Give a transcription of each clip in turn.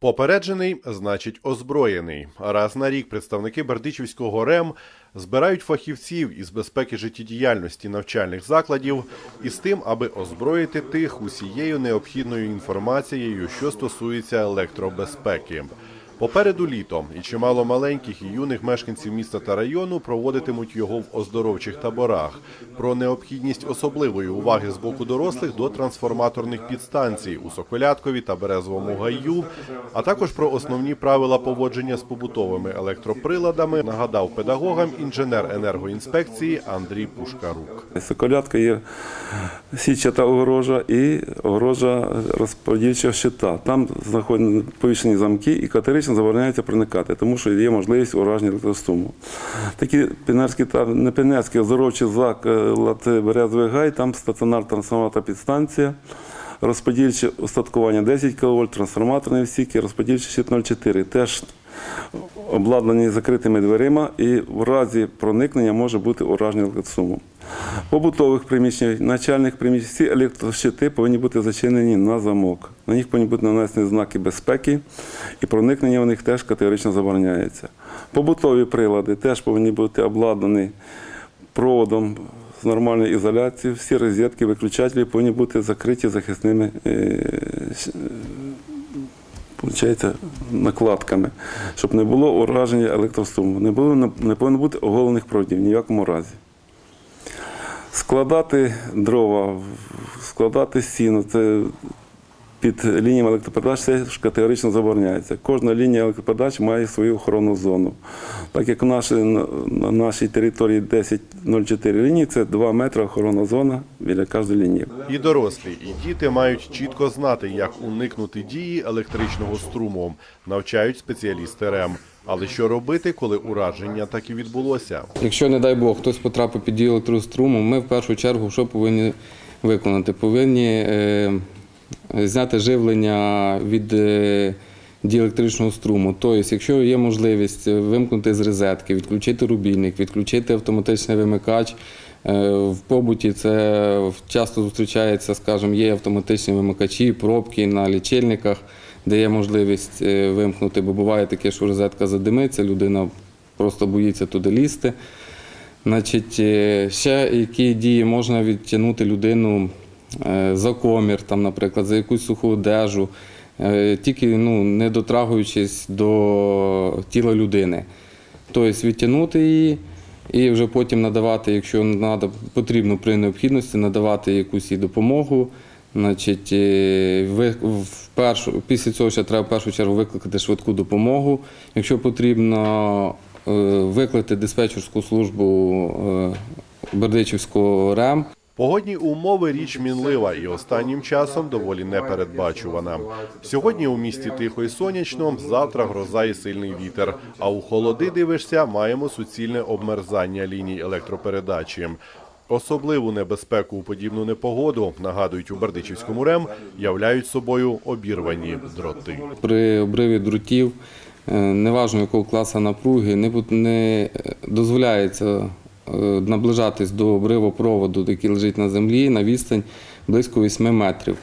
Попереджений значить озброєний. Раз на рік представники Бердичівського РЕМ збирають фахівців із безпеки життєдіяльності навчальних закладів із тим, аби озброїти тих усією необхідною інформацією, що стосується електробезпеки. Попереду літо, і чимало маленьких і юних мешканців міста та району проводитимуть його в оздоровчих таборах. Про необхідність особливої уваги з боку дорослих до трансформаторних підстанцій у Соколяткові та Березовому гаю, а також про основні правила поводження з побутовими електроприладами, нагадав педагогам інженер енергоінспекції Андрій Пушкарук. Соколятка є сітчата огорожа і огорожа розподільчого щита. Там знаходяться повішені замки і категорично забороняється проникати, тому що є можливість ураження електроструму. Такі пінерські та не пінерські, оздоровчі заклад Березовий гай, там стаціонар трансформатор підстанція. Розподільче устаткування 10 кВт, трансформаторні всіки, розподільчий щит 0,4. Теж обладнані закритими дверима і в разі проникнення може бути ураження електроструму. Побутових приміщень, начальних приміщень, всі електрощити повинні бути зачинені на замок. На них повинні бути нанесені знаки безпеки, і проникнення в них теж категорично забороняється. Побутові прилади теж повинні бути обладнані проводом з нормальною ізоляцією. Всі розетки, виключателі повинні бути закриті захисними е, Получається, накладками, щоб не було ураження електроструму, не, було, не повинно бути оголених проводів ні в якому разі. Складати дрова, складати сіно, це під лініями електропередач це ж категорично забороняється. Кожна лінія електропередач має свою охоронну зону. Так як у нашій, на на нашій території 10.04 лінії, це 2 метри охоронна зона біля кожної лінії. І дорослі, і діти мають чітко знати, як уникнути дії електричного струму. Навчають спеціалісти РЕМ. Але що робити, коли ураження так і відбулося? Якщо, не дай Бог, хтось потрапив під дію електроструму, ми в першу чергу що повинні виконати? Повинні е, зняти живлення від е, дії електричного струму. Тобто, якщо є можливість вимкнути з розетки, відключити рубільник, відключити автоматичний вимикач. Е, В побуті це часто зустрічається, скажімо, є автоматичні вимикачі, пробки на лічильниках, де є можливість е, вимкнути, бо буває таке, що розетка задимиться, людина просто боїться туди лізти. Значить, ще які дії можна відтягнути людину за комір, там, наприклад, за якусь суху одежу, е, тільки ну, не дотрагуючись до тіла людини. Тобто відтягнути її і вже потім надавати, якщо надо, потрібно при необхідності, надавати якусь їй допомогу. Значить, е, ви, в першу, після цього ще треба в першу чергу викликати швидку допомогу. Якщо потрібно е, викликати диспетчерську службу е, Бердичівського РЕМ. Погодні умови річ мінлива і останнім часом доволі непередбачувана. Сьогодні у місті тихо і сонячно, завтра гроза і сильний вітер. А у холоди дивишся, маємо суцільне обмерзання ліній електропередачі. Особливу небезпеку у подібну непогоду, нагадують у Бердичівському РЕМ, являють собою обірвані дроти. При обриві дротів, е, неважно якого класу напруги, не, бу- дозволяється е, наближатись до обриву проводу, який лежить на землі, на відстань близько 8 метрів.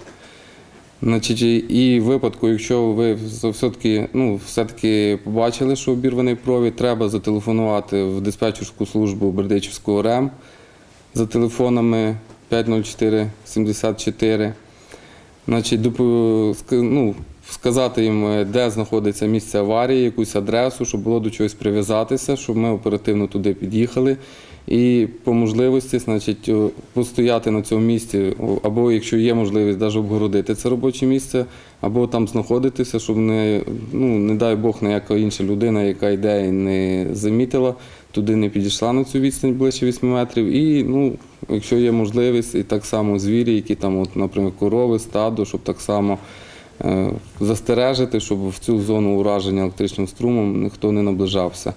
Значить, і- в випадку, якщо ви все-таки, ну, все-таки побачили, що обірваний провід, треба зателефонувати в диспетчерську службу Бердичівського РЕМ за телефонами 504 74. Значить, ну, сказати їм, е, де знаходиться місце аварії, якусь адресу, щоб було до чогось прив'язатися, щоб ми оперативно туди під'їхали. І по можливості, значить, постояти на цьому місці, або якщо є можливість, навіть обгородити це робоче місце, або там знаходитися, щоб не, ну, не дай Бог, ніяка інша людина, яка йде і не замітила, туди не підійшла на цю відстань ближче 8 метрів. І ну, якщо є можливість, і так само звірі, які там, от, наприклад, корови, стадо, щоб так само е, застережити, щоб в цю зону ураження електричним струмом ніхто не наближався.